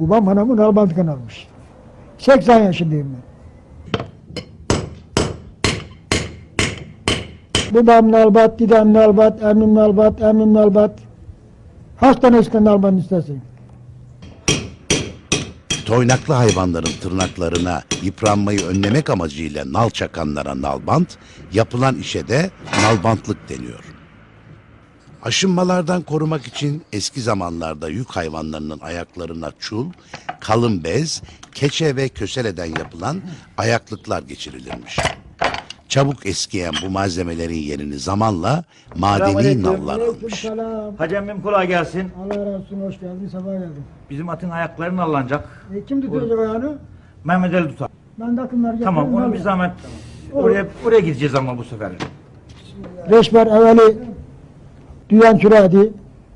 Babam hanımın Albantıkan almış. 80 yaşındayım ben. Babam nalbat, dedem nalbat, emmim nalbat, emmim nalbat. Kaç tane işte nalbat istersin? Toynaklı hayvanların tırnaklarına yıpranmayı önlemek amacıyla nal çakanlara nalbant, yapılan işe de nalbantlık deniyor. Aşınmalardan korumak için eski zamanlarda yük hayvanlarının ayaklarına çul, kalın bez, keçe ve köseleden yapılan ayaklıklar geçirilirmiş. Çabuk eskiyen bu malzemelerin yerini zamanla madeni nallar almış. Selam. Hacemim kolay gelsin. Allah razı olsun, hoş geldin, sefa geldin. Bizim atın ayaklarını alınacak. E, kim tutacak ayağını? Mehmet Ali tutar. Ben de akımlar getireyim. Tamam onu bir zahmet. Oraya, oraya gideceğiz ama bu sefer. Reşber evveli düyen sürerdi.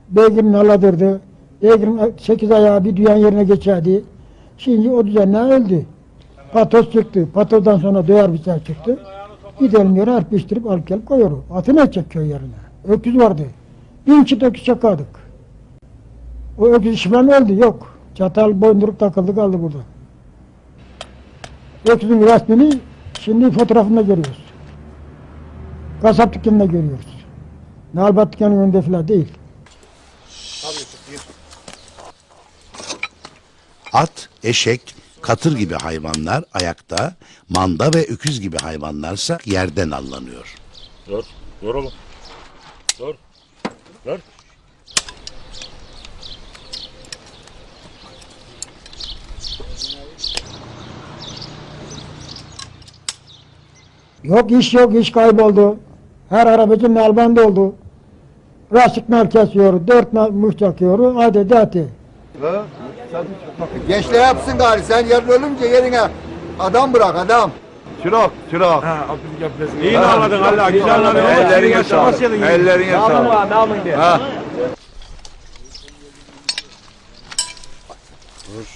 Beygirin aladırdı. Beygirin sekiz ayağı bir düyen yerine geçerdi. Şimdi o düzenler öldü. Patos çıktı. Patosdan sonra duyar bıçak çıktı. Gidelim yere arpiştirip alıp gelip koyuyoruz. Atı ne edecek köy yerine? Öküz vardı. Bin çift öküz çakardık. O öküz işmen öldü. Yok. Çatal boyunduruk takıldı kaldı burada. Öküzün resmini şimdi fotoğrafında görüyoruz. Kasap dükkanında görüyoruz. Nalbat dükkanının önünde falan değil. At, eşek, katır gibi hayvanlar ayakta, manda ve öküz gibi hayvanlarsa yerden allanıyor. Dur. Dur oğlum. Dur. Dur. Yok iş yok iş kayboldu. Her arabacı nalbanda oldu. Rastik nal kesiyor, dört nal muş takıyor, hadi de hadi. Gençler yapsın gari sen yarın ölünce yerine adam bırak adam. Çırak çırak. İyi anladın Allah. Güzel anladın. Ellerine sağlık. Ellerine sağlık. Ha.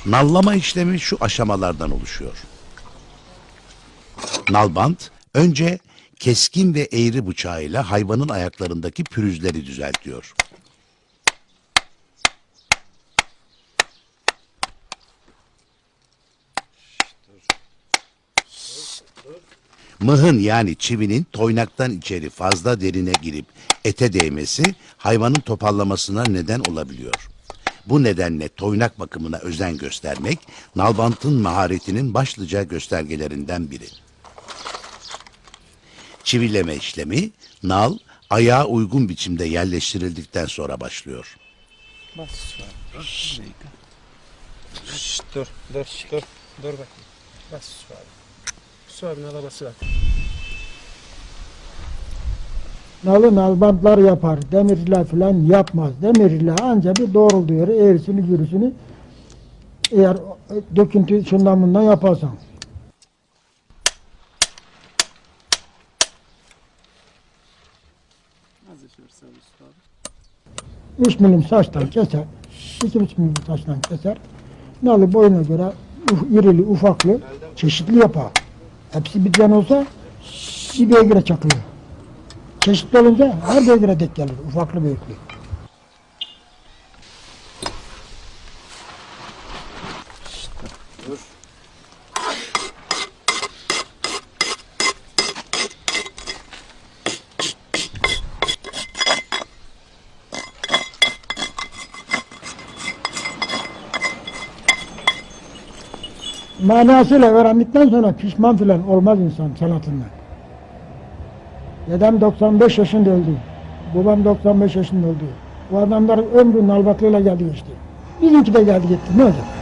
Nallama işlemi şu aşamalardan oluşuyor. Nalbant önce keskin ve eğri bıçağıyla hayvanın ayaklarındaki pürüzleri düzeltiyor. Mıhın yani çivinin toynaktan içeri fazla derine girip ete değmesi hayvanın toparlamasına neden olabiliyor. Bu nedenle toynak bakımına özen göstermek nalbantın maharetinin başlıca göstergelerinden biri. Çivileme işlemi nal ayağa uygun biçimde yerleştirildikten sonra başlıyor. Şşt, dur, dur, dur, dur bakayım. Bas su abi. Su abinin arabası var. Nalı nalbantlar yapar, demirciler falan yapmaz. Demirciler ancak bir doğrulduğu yere eğrisini yürüsünü eğer döküntü şundan bundan yaparsan. Üç milim saçtan keser, iki buçuk milim saçtan keser. Nalı boyuna göre uf, irili, ufaklı, çeşitli yapar. Hepsi birden olsa bir beygire çakılıyor. Çeşitli olunca her beygire denk gelir, ufaklı büyüklü. Manasıyla öğrendikten sonra pişman filan olmaz insan sanatından. Dedem 95 yaşında öldü. Babam 95 yaşında öldü. Bu adamlar ömrü nalbatlığıyla geldi geçti. Bizimki de geldi gitti. Ne olacak?